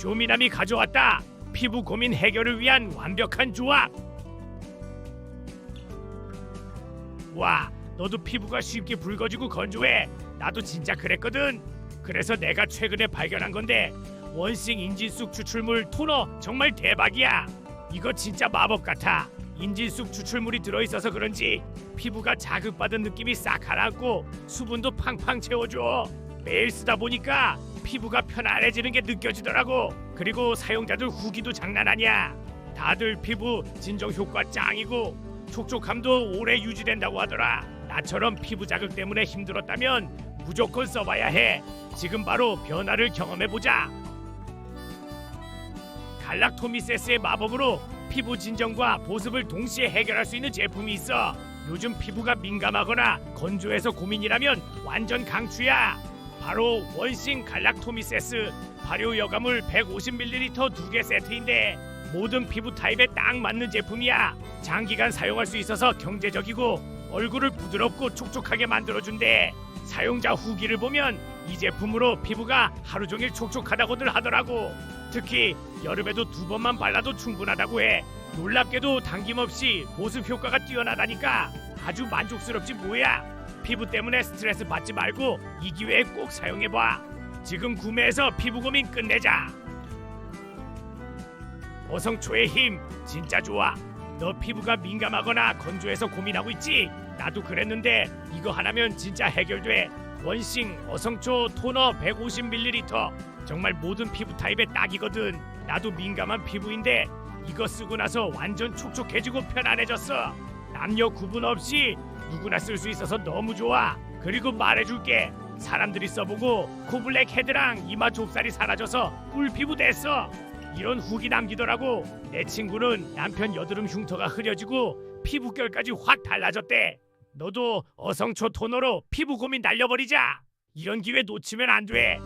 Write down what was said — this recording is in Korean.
쇼미남이 가져왔다. 피부 고민 해결을 위한 완벽한 조합. 와, 너도 피부가 쉽게 붉어지고 건조해. 나도 진짜 그랬거든. 그래서 내가 최근에 발견한 건데 원싱 인진쑥 추출물 토너 정말 대박이야. 이거 진짜 마법 같아. 인진쑥 추출물이 들어있어서 그런지 피부가 자극받은 느낌이 싹 가라앉고 수분도 팡팡 채워줘. 매일 쓰다 보니까 피부가 편안해지는 게 느껴지더라고. 그리고 사용자들 후기도 장난 아니야. 다들 피부 진정 효과 짱이고 촉촉함도 오래 유지된다고 하더라. 나처럼 피부 자극 때문에 힘들었다면 무조건 써봐야 해. 지금 바로 변화를 경험해 보자. 갈락토미세스의 마법으로 피부 진정과 보습을 동시에 해결할 수 있는 제품이 있어. 요즘 피부가 민감하거나 건조해서 고민이라면 완전 강추야. 바로 원싱 갈락토미세스 발효 여과물 150ml 두 개 세트인데 모든 피부 타입에 딱 맞는 제품이야. 장기간 사용할 수 있어서 경제적이고 얼굴을 부드럽고 촉촉하게 만들어준대. 사용자 후기를 보면 이 제품으로 피부가 하루 종일 촉촉하다고들 하더라고. 특히 여름에도 두 번만 발라도 충분하다고 해. 놀랍게도 당김없이 보습 효과가 뛰어나다니까 아주 만족스럽지 뭐야. 피부 때문에 스트레스 받지 말고 이 기회에 꼭 사용해봐. 지금 구매해서 피부 고민 끝내자. 어성초의 힘 진짜 좋아. 너 피부가 민감하거나 건조해서 고민하고 있지? 나도 그랬는데 이거 하나면 진짜 해결돼. 원싱 어성초 토너 150ml 정말 모든 피부 타입에 딱이거든. 나도 민감한 피부인데 이거 쓰고 나서 완전 촉촉해지고 편안해졌어. 남녀 구분 없이 누구나 쓸 수 있어서 너무 좋아. 그리고 말해줄게. 사람들이 써보고 코블랙 헤드랑 이마 좁쌀이 사라져서 꿀 피부 됐어. 이런 후기 남기더라고. 내 친구는 남편 여드름 흉터가 흐려지고 피부결까지 확 달라졌대. 너도 어성초 토너로 피부 고민 날려버리자. 이런 기회 놓치면 안 돼.